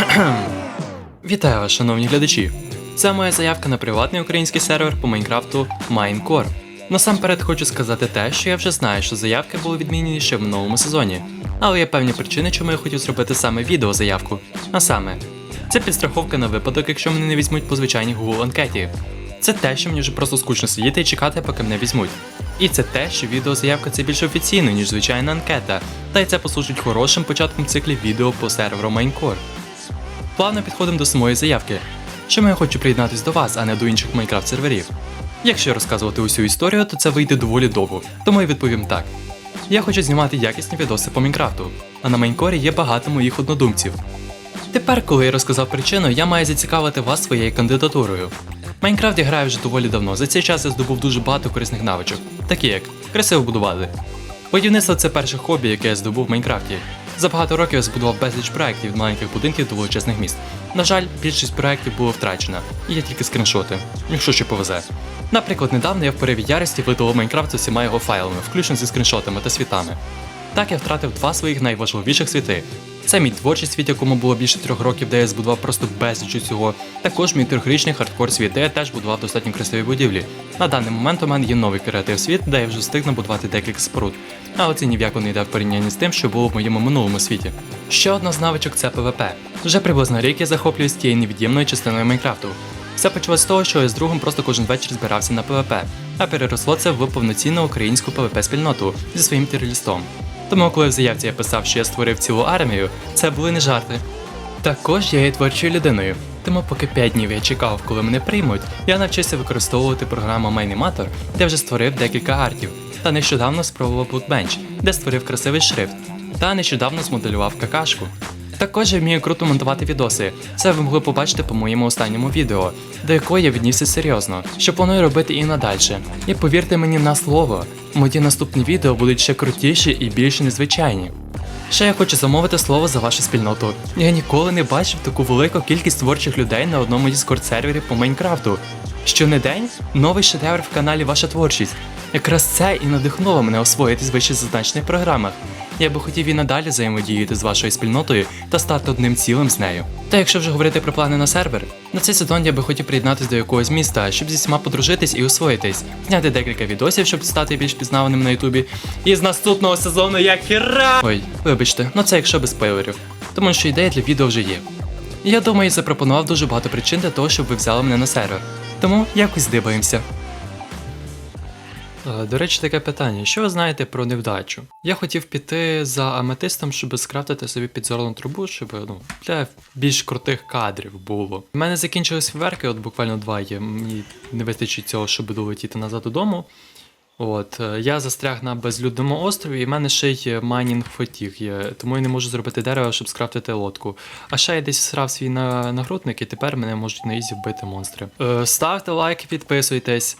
Вітаю вас, шановні глядачі! Це моя заявка на приватний український сервер по Майнкрафту Майнкор. Насамперед хочу сказати те, що я вже знаю, що заявки були відмінені ще в минулому сезоні. Але є певні причини, чому я хотів зробити саме відеозаявку. А саме, це підстраховка на випадок, якщо мене не візьмуть по звичайній Google анкеті. Це те, що мені вже просто скучно сидіти і чекати, поки мене візьмуть. І це те, що відеозаявка це більш офіційно, ніж звичайна анкета, та й це послужить хорошим початком циклів відео по серверу Майнкор. Плавно підходимо до самої заявки. Чому я хочу приєднатись до вас, а не до інших Майнкрафт серверів? Якщо розказувати усю історію, то це вийде доволі довго, тому я відповім так. Я хочу знімати якісні відоси по Майнкрафту, а на Майнкорі є багато моїх однодумців. Тепер, коли я розказав причину, я маю зацікавити вас своєю кандидатурою. Майнкрафт я граю вже доволі давно. За цей час я здобув дуже багато корисних навичок, такі як красиво будувати. Будівництво це перше хобі, яке я здобув в Майнкрафті. За багато років я збудував безліч проєктів від маленьких будинків до величезних міст. На жаль, більшість проєктів було втрачено, і є тільки скріншоти, якщо ще повезе. Наприклад, недавно я в пориві ярості видалив Майнкрафт з усіма його файлами, включно зі скріншотами та світами. Так я втратив два своїх найважливіших світи. Це мій творчий світ, якому було більше трьох років, де я збудував просто безліч усього. Також мій трьохрічний хардкор світ, де я теж будував достатньо красиві будівлі. На даний момент у мене є новий креатив світ, де я вже встиг набудувати декілька споруд. Але це ні в не йде в порівнянні з тим, що було в моєму минулому світі. Ще одна з навичок це PvP. Вже приблизно рік я захоплююсь тією невід'ємною частиною Майнкрафту. Все почалось з того, що я з другом просто кожен вечір збирався на PvP, а переросло це в повноцінну українську PvP спільноту зі своїм тірлістом. Тому, коли в заявці я писав, що я створив цілу армію, це були не жарти. Також я є творчою людиною. Тому поки 5 днів я чекав, коли мене приймуть, я навчився використовувати програму Майніматор, де вже створив декілька артів. Та нещодавно спробував Bookbench, де створив красивий шрифт. Та нещодавно змоделював какашку. Також я вмію круто монтувати відоси. Це ви могли побачити по моєму останньому відео, до якого я віднісся серйозно, що планую робити і надальше. І повірте мені на слово, мої наступні відео будуть ще крутіші і більш незвичайні. Ще я хочу замовити слово за вашу спільноту. Я ніколи не бачив таку велику кількість творчих людей на одному Discord сервері по Майнкрафту. Щонедень новий шедевр в каналі Ваша творчість. Якраз це і надихнуло мене освоїтись в вище зазначених програмах. Я би хотів і надалі взаємодіяти з вашою спільнотою та стати одним цілим з нею. Та якщо вже говорити про плани на сервер, на цей сезон я би хотів приєднатись до якогось міста, щоб зі всіма подружитись і освоїтись, зняти декілька відосів, щоб стати більш пізнаваним на Ютубі. І з наступного сезону я хіра! Ой, вибачте, ну це якщо без спойлерів. Тому що ідея для відео вже є. Я думаю, запропонував дуже багато причин для того, щоб ви взяли мене на сервер. Тому якось здибаємося. Е, До речі, таке питання: що ви знаєте про невдачу? Я хотів піти за аметистом, щоб скрафтити собі підзорну трубу, щоб ну, для більш крутих кадрів було. У мене закінчились фіверки, от буквально два є. Мені не вистачить цього, щоб долетіти назад додому. От, е, я застряг на безлюдному острові, і в мене ще й майнінг фотіг є, тому я не можу зробити дерево, щоб скрафтити лодку. А ще я десь срав свій на- нагрудник, і тепер мене можуть на ізі вбити монстри. Е, ставте лайки, підписуйтесь.